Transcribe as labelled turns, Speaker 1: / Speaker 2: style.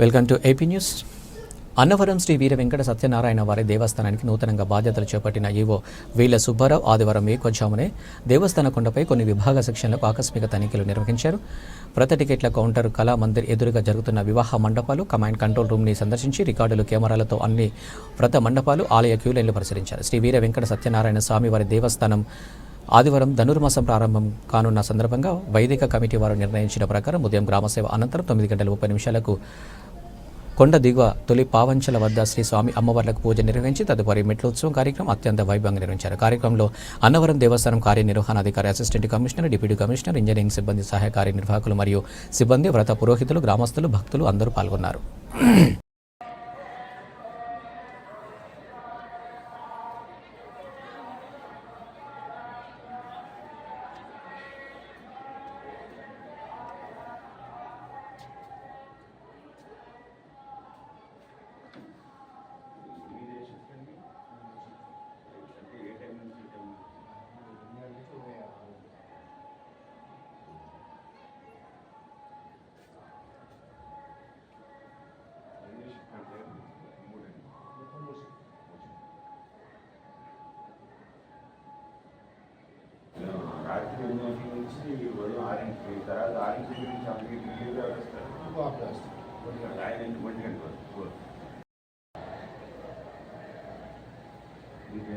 Speaker 1: Welcome to AP news. Annavaram Sri Veera Venkata Satyanarayana వారి దేవస్థానానికి నూతనంగా బాధ్యతలు చేపట్టిన ఈవో వీళ్ళ సుబ్బారావు ఆదివారం మేకొచ్చామునే దేవస్థాన కొండపై కొన్ని విభాగ సెక్షన్లకు ఆకస్మిక తనిఖీలు నిర్వహించారు. ప్రతి టికెట్ల కౌంటర్ కళా మందిర్ ఎదురుగా జరుగుతున్న వివాహ మండపాలు కమాండ్ కంట్రోల్ రూమ్ని సందర్శించి రికార్డులు కెమెరాలతో అన్ని వ్రత మండపాలు ఆలయ క్యూ లైన్లు పరిశీలించారు. శ్రీ వీర వెంకట సత్యనారాయణ స్వామి వారి దేవస్థానం ఆదివారం ధనుర్మాసం ప్రారంభం కానున్న సందర్భంగా వైదిక కమిటీ వారు నిర్ణయించిన ప్రకారం ఉదయం గ్రామసేవ అనంతరం తొమ్మిది గంటల ముప్పై నిమిషాలకు కొండ దిగువ తొలి పావంచల వద్ద శ్రీ స్వామి అమ్మవార్లకు పూజ నిర్వహించి తదుపరి మెట్లోత్సవం కార్యక్రమం అత్యంత వైభవంగా నిర్వహించారు. కార్యక్రమంలో అన్నవరం దేవస్థానం కార్యనిర్వహణాధికారి assistant commissioner deputy commissioner engineering సిబ్బంది సహాయ కార్యనిర్వాహకులు మరియు సిబ్బంది వ్రత పురోహితులు గ్రామస్తులు భక్తులు అందరూ పాల్గొన్నారు.
Speaker 2: రాత్రి ఎనిమిది నుంచి ఉదయం ఆరింటికి తర్వాత ఆరింటి నుంచి అప్పటికి క్లియర్గా వస్తారు ఆయన ఇంటి ఒంటి గంట వరకు మీకు